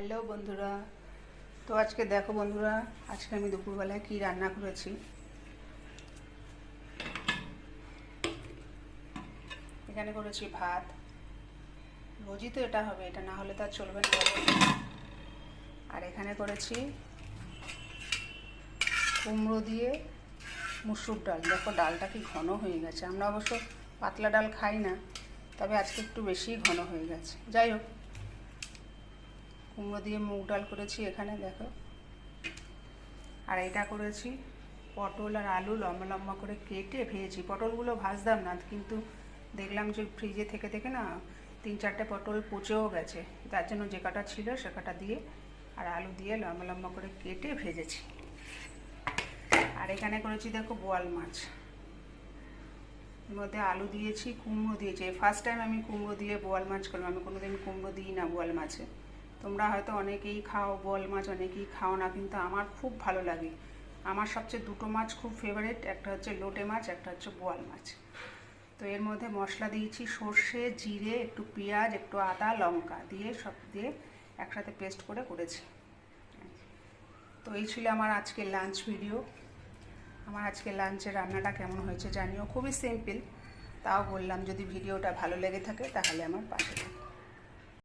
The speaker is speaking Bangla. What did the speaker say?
হ্যালো বন্ধুরা, তো আজকে দেখো বন্ধুরা, আজকে আমি দুপুরবেলায় কি রান্না করেছি। এখানে করেছি ভাত। রোজই তো এটা হবে, এটা না হলে তো আর চলবে না। আর এখানে করেছি কুমড়ো দিয়ে মুসুর ডাল। দেখো ডালটা কি ঘন হয়ে গেছে। আমরা অবশ্য পাতলা ডাল খাই না, তবে আজকে একটু বেশি ঘন হয়ে গেছে। যাই হোক কুমড়ো দিয়ে মুগ ডাল করেছি এখানে, দেখো। আর এটা করেছি। পটল আর আলু লম্বা লম্বা করে কেটে ভেজেছি। পটলগুলো ভাজতাম না, কিন্তু দেখলাম যে ফ্রিজে থেকে থেকে না তিন চারটে পটল পচেও গেছে। তার জন্য যে কাটা ছিল সে কাটা দিয়ে আর আলু দিয়ে লম্বা লম্বা করে কেটে ভেজেছি। আর এখানে করেছি, দেখো, বোয়াল মাছ। এর মধ্যে আলু দিয়েছি, কুমড়ো দিয়েছি। ফার্স্ট টাইম আমি কুমড়ো দিয়ে বোয়াল মাছ করলাম। আমি কোনোদিন কুমড়ো দিই না বোয়াল মাছে। তোমরা হয়তো অনেকেই খাও বোয়াল মাছ অনেকেই খাও না, কিন্তু আমার খুব ভালো লাগে। আমার সবচেয়ে দুটো মাছ খুব ফেভারিট একটা হচ্ছে লোটে মাছ, একটা হচ্ছে বোয়াল মাছ। তো এর মধ্যে মশলা দিয়েছি সর্ষে, জিরে, একটু পেঁয়াজ, একটু আদা, লঙ্কা দিয়ে সব দিয়ে একসাথে পেস্ট করে করেছি। তো এই ছিল আমার আজকের লাঞ্চ ভিডিও আমার আজকে লাঞ্চের রান্নাটা কেমন হয়েছে জানিও। খুবই সিম্পল তাও বললাম যদি ভিডিওটা ভালো লেগে থাকে তাহলে আমার পাশে থাকো।